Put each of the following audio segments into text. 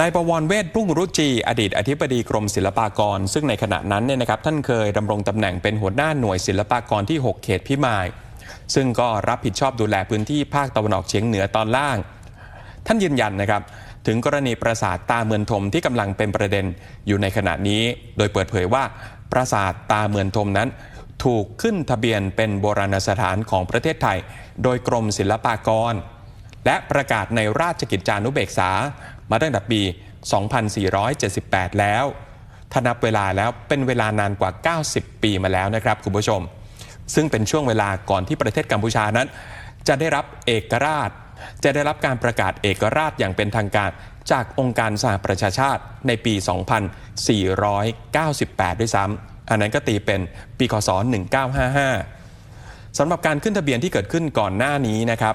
นายประวรเวทรุ่งรุจีอดีตอธิบดีกรมศิลปากร ซึ่งในขณะนั้นเนี่ยนะครับท่านเคยดำรงตำแหน่งเป็นหัวหน้าหน่วยศิลปากรที่ 6 เขตพิมาย ซึ่งก็รับผิดชอบดูแลพื้นที่ภาคตะวันออกเฉียงเหนือตอนล่าง ท่านยืนยันนะครับ ถึงกรณีปราสาทตาเมือนทมที่กำลังเป็นประเด็นอยู่ในขณะนี้ โดยเปิดเผยว่าปราสาทตาเมือนทมนั้น ถูกขึ้นทะเบียนเป็นโบราณสถานของประเทศไทย โดยกรมศิลปากร และประกาศในราชกิจจานุเบกษา มาตั้งแต่ปี 2478 แล้วถ้านับเวลาแล้วเป็นเวลานานกว่า 90 ปีมาแล้วนะครับคุณผู้ชม ซึ่งเป็นช่วงเวลาก่อนที่ประเทศกัมพูชานั้น จะได้รับเอกราช จะได้รับการประกาศเอกราชอย่างเป็นทางการ จากองค์การสหประชาชาติในปี 2498 ด้วยซ้ำอันนั้นก็ตีเป็นปีคศ 1955สำหรับการขึ้นทะเบียนที่เกิดขึ้นก่อนหน้านี้นะครับ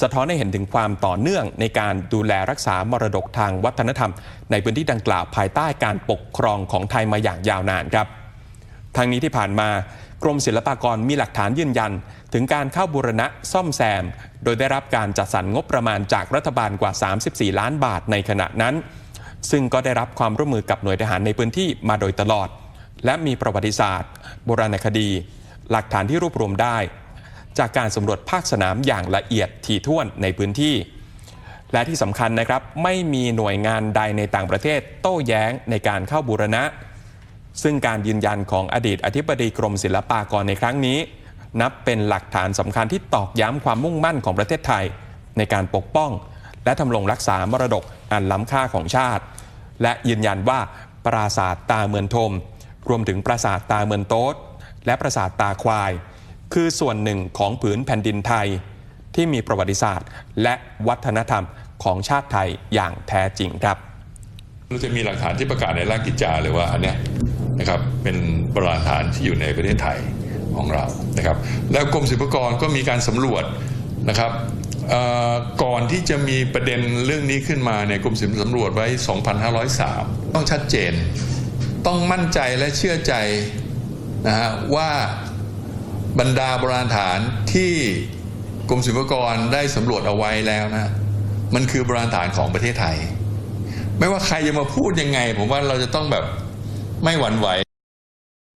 สะท้อนให้เห็นถึงความต่อเนื่องในการดูแลรักษามรดกทางวัฒนธรรม ในพื้นที่ดังกล่าวภายใต้การปกครองของไทยมาอย่างยาวนานครับทางนี้ที่ผ่านมากรมศิลปากรมีหลักฐานยืนยัน ถึงการเข้าบูรณะซ่อมแซม โดยได้รับการจัดสรรงบประมาณจากรัฐบาลกว่า 34 ล้านบาทในขณะนั้น ซึ่งก็ได้รับความร่วมมือกับหน่วยทหารในพื้นที่มาโดยตลอด และมีประวัติศาสตร์ โบราณคดี หลักฐานที่รวบรวมได้ จากการสำรวจภาคสนามอย่างละเอียดถี่ถ้วนในพื้นที่ และที่สำคัญนะครับไม่มีหน่วยงานใดในต่างประเทศโต้แย้งในการเข้าบูรณะ ซึ่งการยืนยันของอดีตอธิบดีกรมศิลปากรในครั้งนี้ นับเป็นหลักฐานสำคัญที่ตอกย้ำความมุ่งมั่นของประเทศไทย ในการปกป้อง และทำรงรักษามรดกอันล้ำค่าของชาติ และยืนยันว่าปราสาทตาเมือนทม รวมถึงปราสาทตาเมือนโต๊ดและปราสาทตาควาย คือส่วนหนึ่งของผืนแผ่นดินไทยที่มีประวัติศาสตร์ และวัฒนธรรมของชาติไทยอย่างแท้จริงครับเราจะมีหลักฐานที่ประกาศในราชกิจจาเลยว่าอันเนี้ยนะครับเป็นโบราณฐานที่อยู่ในประเทศไทยของเรานะครับ แล้วกรมศิลปากรก็มีการสำรวจนะครับก่อนที่จะมีประเด็นเรื่องนี้ขึ้นมาเนี่ยกรมศิลป์สำรวจไว้ 2,503 ต้องชัดเจน ต้องมั่นใจและเชื่อใจนะฮะว่า บรรดาโบราณฐานที่กรมศิลปากรได้สำรวจเอาไว้แล้วนะ มันคือโบราณฐานของประเทศไทย ไม่ว่าใครจะมาพูดยังไง ผมว่าเราจะต้องแบบไม่หวั่นไหว